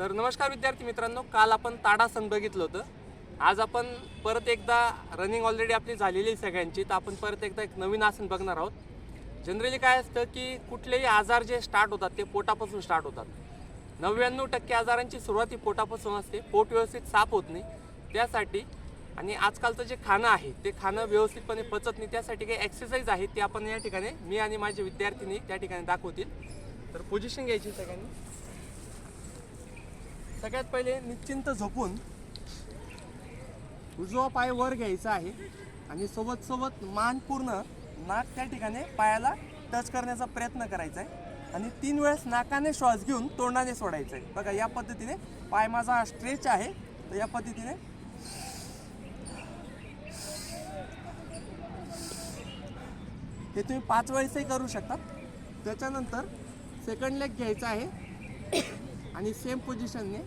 तर नमस्कार विद्यार्थी मित्रांनो काल आपण ताडासन बघितलं होतं. आज आपण परत एकदा रनिंग ऑलरेडी आपली झालेली आहे सगळ्यांची तर आपण परत एकदा एक नवीन आसन बघणार आहोत. जनरली काय असतं की कुठलेही आजार जे स्टार्ट होतात ते पोटापासून स्टार्ट होतात. नव्याण्णव टक्के आजारांची सुरुवात ही पोटापासून असते. पोट व्यवस्थित साफ होत नाही त्यासाठी आणि आजकालचं जे खाणं आहे ते खाणं व्यवस्थितपणे पचत नाही त्यासाठी काही एक्सरसाइज आहे ते आपण या ठिकाणी मी आणि माझे विद्यार्थिनी त्या ठिकाणी दाखवतील. तर पोझिशन घ्यायची सगळ्यांनी. सगळ्यात पहिले निश्चिंत झोपून उजवा पाय वर घ्यायचा आहे आणि सोबत सोबत मान पूर्ण नाक त्या ठिकाणी पायाला टच करण्याचा प्रयत्न करायचा आहे. आणि तीन वेळेस नाकाने श्वास घेऊन तोंडाने सोडायचा आहे. बघा या पद्धतीने पाय माझा हा स्ट्रेच आहे. तर या पद्धतीने हे तुम्ही पाच वेळेसही करू शकता. त्याच्यानंतर सेकंड लेग घ्यायचा आहे. आणि सेम पोझिशनने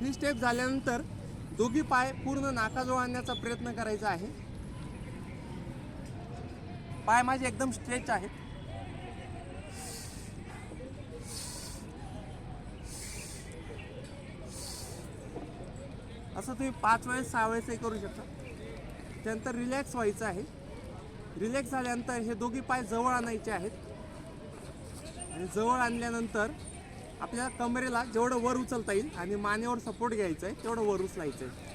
ही स्टेप झाल्यानंतर दोघी पाय पूर्ण नाकाजवळ आणण्याचा प्रयत्न करायचा आहे. पाय माझे एकदम स्ट्रेच आहेत. असं तुम्ही पाच वेळेस सहा वेळेसही करू शकता. त्यानंतर रिलॅक्स व्हायचं आहे. रिलॅक्स झाल्यानंतर हे दोघी पाय जवळ आणायचे आहेत. आणि जवळ आणल्यानंतर आपल्या कमरेला जेवढं वर उचलता येईल आणि मानेवर सपोर्ट घ्यायचा आहे तेवढं वर उचलायचं आहे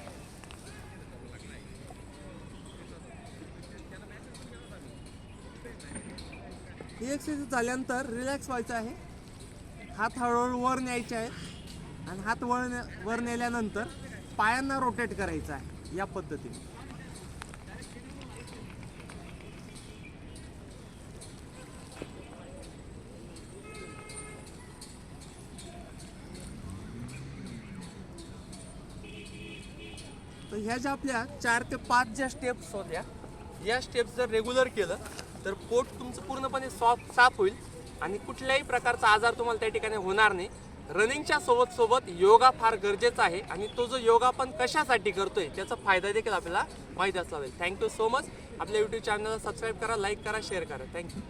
ही एक्सरसाइज झाल्यानंतर रिलॅक्स व्हायचं आहे. हात हळूहळू वर न्यायचे आहेत. आणि हात वर वर नेल्यानंतर पायांना रोटेट करायचं आहे या पद्धतीने. तर ह्या ज्या आपल्या चार ते पाच ज्या स्टेप्स होत्या या स्टेप्स जर रेग्युलर केलं तर पोट तुमचं पूर्णपणे सॉफ्ट साफ होईल आणि कुठल्याही प्रकारचा आजार तुम्हाला त्या ठिकाणी होणार नाही. रनिंगच्या सोबत सोबत योगा फार गरजेचा आहे आणि तो जो योगा आपण कशासाठी करतोय त्याचा फायदा देखील आपल्याला माहीत असला पाहिजे थँक्यू सो मच आपल्या यूट्यूब चॅनलला सबस्क्राईब करा लाईक करा शेअर करा. Thank you